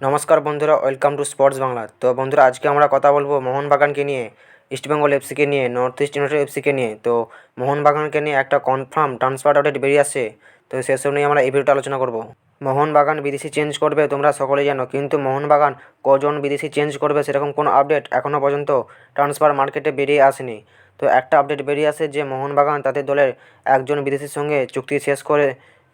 নমস্কার বন্ধুরা welcome to sports Bangla তো বন্ধুরা, আজকে আমরা কথা বলব মোহনবাগানকে নিয়ে ইস্টবেঙ্গল এফসিকে নিয়ে নর্থ ইস্ট ইউনাইটেড এফসিকে নিয়ে। তো মোহনবাগানকে নিয়ে একটা কনফার্ম ট্রান্সফার আপডেট বেরিয়ে আসছে, তো সেসব নিয়ে আমরা এই ভিডিওটা আলোচনা করব। মোহনবাগান বিদেশি চেঞ্জ করবে, তোমরা সকলেই জানো, কিন্তু মোহনবাগান কজন বিদেশি চেঞ্জ করবে সেরকম কোনো আপডেট এখনও পর্যন্ত ট্রান্সফার মার্কেটে বেরিয়ে আসেনি। তো একটা আপডেট বেরিয়ে আসে যে, মোহনবাগান তাদের দলের একজন বিদেশির সঙ্গে চুক্তি শেষ করে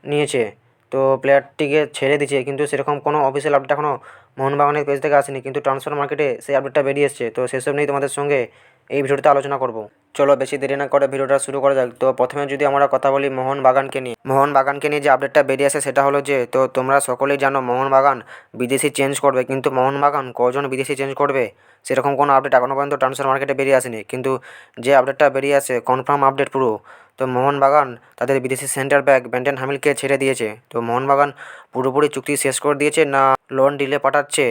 নিয়েছে। তো প্লেয়ারটিকে ছেড়ে দিচ্ছে, কিন্তু সেরকম কোনো অফিসিয়াল আপডেট এখনও মোহনবাগানের পেজ থেকে আসেনি, কিন্তু ট্রান্সফার মার্কেটে সেই আপডেটটা বেরিয়ে এসছে। তো সেসব নিয়ে তোমাদের সঙ্গে এই ভিডিওতে আলোচনা করব। চলো বেশি দেরি না করে ভিডিওটা শুরু করা যাক। তো প্রথমে যদি আমরা কথা বলি মোহনবাগানকে নিয়ে মোহনবাগানকে নিয়ে যে আপডেটটা বেরিয়ে আসে সেটা হলো যে, তো তোমরা সকলেই জানো মোহনবাগান বিদেশি চেঞ্জ করবে, কিন্তু মোহনবাগান কজন বিদেশি চেঞ্জ করবে সেরকম কোনো আপডেট এখনও পর্যন্ত ট্রান্সফার মার্কেটে বেরিয়ে আসেনি। কিন্তু যে আপডেটটা বেরিয়ে আসে কনফার্ম আপডেট পুরো। তো মোহনবাগান, তাদের বিদেশি সেন্টার ব্যাক ব্যান্ডেন হামিলকে ছেড়ে দিয়েছে। তো মোহনবাগান পুরোপুরি চুক্তি শেষ করে দিয়েছে না লোন ডিলে পাঠাচ্ছে?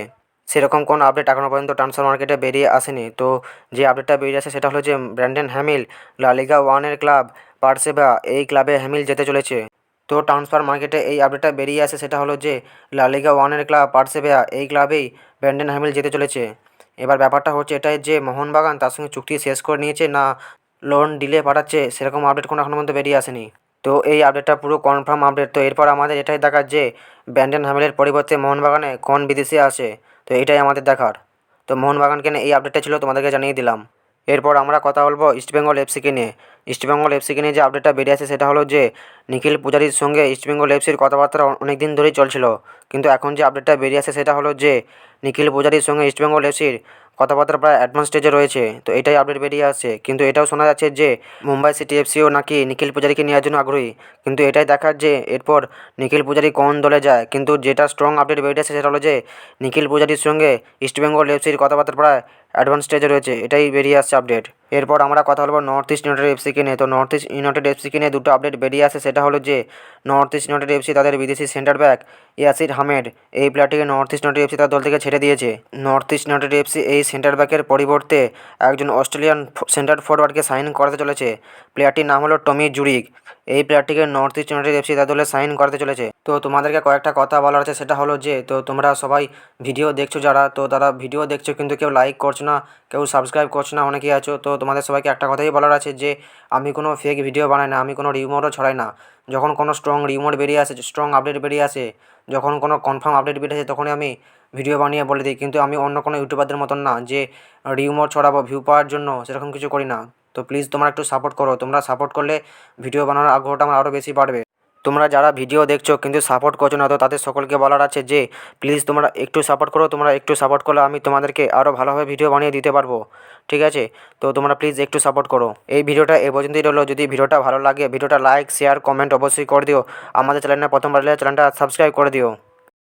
সেরকম কোনো আপডেট এখনও পর্যন্ত ট্রান্সফার মার্কেটে বেরিয়ে আসেনি। তো যে আপডেটটা বেরিয়ে আসে সেটা হলো যে ব্র্যান্ডেন হ্যামিল লা লিগা ওয়ানের ক্লাব, পার্সেবা, এই ক্লাবে হ্যামিল যেতে চলেছে। তো ট্রান্সফার মার্কেটে এই আপডেটটা বেরিয়ে আসে সেটা হলো যে লা লিগা ওয়ানের ক্লাব, পার্সেবা, এই ক্লাবেই ব্র্যান্ডেন হ্যামিল যেতে চলেছে। এবার ব্যাপারটা হচ্ছে এটাই যে মোহনবাগান তার সঙ্গে চুক্তি শেষ করে নিয়েছে না লোন ডিলে পাঠাচ্ছে সেরকম আপডেট কোনো এখনও পর্যন্ত বেরিয়ে আসেনি। তো এই আপডেটটা পুরো কনফার্ম আপডেট তো এরপর আমাদের এটাই দেখার যে ব্যান্ডেন হ্যামিলের পরিবর্তে মোহনবাগানে কোন বিদেশি আসে, তো এটাই আমাদের দেখার। তো মোহনবাগানকে এই আপডেটটা ছিল, তোমাদেরকে জানিয়ে দিলাম। এরপর আমরা কথা বলব ইস্টবেঙ্গল এফসিকে নিয়ে। ইস্টবেঙ্গল এফসিকে নিয়ে যে আপডেটটা বেরিয়ে আসে, সেটা হলো যে নিখিল পূজারির সঙ্গে ইস্টবেঙ্গল এফসির কথাবার্তা অনেক দিন ধরেই চলছিল। কিন্তু এখন যে আপডেটটা বেরিয়ে আসে, সেটা হলো যে নিখিল পূজারির সঙ্গে ইস্টবেঙ্গল এফসির কথাবার্তা প্রায় অ্যাডভান্স স্টেজে রয়েছে, তো এটাই আপডেট বেরিয়ে আসছে। কিন্তু এটাও শোনা যাচ্ছে যে, মুম্বাই সিটি এফসিও নাকি নিখিল পূজারীকে নেওয়ার জন্য আগ্রহী। কিন্তু এটাই দেখার যে, এরপর নিখিল পূজারি কোন দলে যায়। কিন্তু যেটা স্ট্রং আপডেট বেরিয়ে আসছে সেটা হলো যে, নিখিল পূজারির সঙ্গে ইস্টবেঙ্গল এফসির কথাবার্তা প্রায় অ্যাডভান্স স্টেজে রয়েছে, এটাই বেরিয়ে আসছে আপডেট এরপর আমরা কথা বলব নর্থ ইস্ট ইউনাইটেড এফসিকে নিয়ে। তো নর্থ ইস্ট ইউনাইটেড এফসিকে নিয়ে দুটো আপডেট বেরিয়ে আসে, সেটা হলো যে নর্থ ইস্ট ইউনাইটেড এফসি তাদের বিদেশি সেন্টার ব্যাক ইয়াসির হামেড এই প্লেয়ারটিকে নর্থ ইস্ট ইউনাইটেড এফসি তার দল থেকে ছেড়ে দিয়েছে। নর্থ ইস্ট ইউনাইটেড এফসি এই সেন্টার ব্যাকের পরিবর্তে একজন অস্ট্রেলিয়ান সেন্টার ফরওয়ার্ডকে সাইন করাতে চলেছে। প্লেয়ারটির নাম হলো টমি জুরিক এই প্লেয়ারটিকে নর্থ ইস্ট ইউনাইটেড এফসি তার দলে সাইন করাতে চলেছে। তো তোমাদেরকে কয়েকটা কথা বলার আছে, সেটা হলো যে, তো তোমরা সবাই ভিডিও দেখছ যারা, তো তারা ভিডিও দেখছ কিন্তু কেউ লাইক করছ না, কেউ সাবস্ক্রাইব করছ না, অনেকেই আছো, তো তোমাদের সবাইকে একটা কথাই বলার আছে যে, আমি কোনো ফেক ভিডিও বানাই না, আমি কোনো রিউমারও ছড়াই না। যখন কোনো স্ট্রং রিউমার বেরিয়ে আসে স্ট্রং আপডেট বেরিয়ে আসে, যখন কোনো কনফার্ম আপডেট বেরিয়ে আসে, তখনই আমি ভিডিও বানিয়ে বলে দিই। কিন্তু আমি অন্য কোনো ইউটিউবারদের মতন না, যে রিউমার ছড়াবো ভিউ পাওয়ার জন্য সেরকম কিছু করি না। তো প্লিজ তোমরা একটু সাপোর্ট করো। তোমরা সাপোর্ট করলে ভিডিও বানানোর আগ্রহটা আমার আরও বেশি বাড়বে। তোমরা যারা ভিডিও দেখছ কিন্তু সাপোর্ট করছ না, তো তাদের সকলকে বলার আছে যে প্লিজ তোমরা একটু সাপোর্ট করো, তোমরা একটু সাপোর্ট করলে আমি তোমাদেরকে আরও ভালোভাবে ভিডিও বানিয়ে দিতে পারব। ঠিক আছে? তো তোমরা প্লিজ একটু সাপোর্ট করো। এই ভিডিওটা এ পর্যন্তই রইল। যদি ভিডিওটা ভালো লাগে ভিডিওটা লাইক শেয়ার কমেন্ট অবশ্যই করে দিও। আমাদের চ্যানেলটা প্রথমবার চ্যানেলটা সাবস্ক্রাইব করে দিও।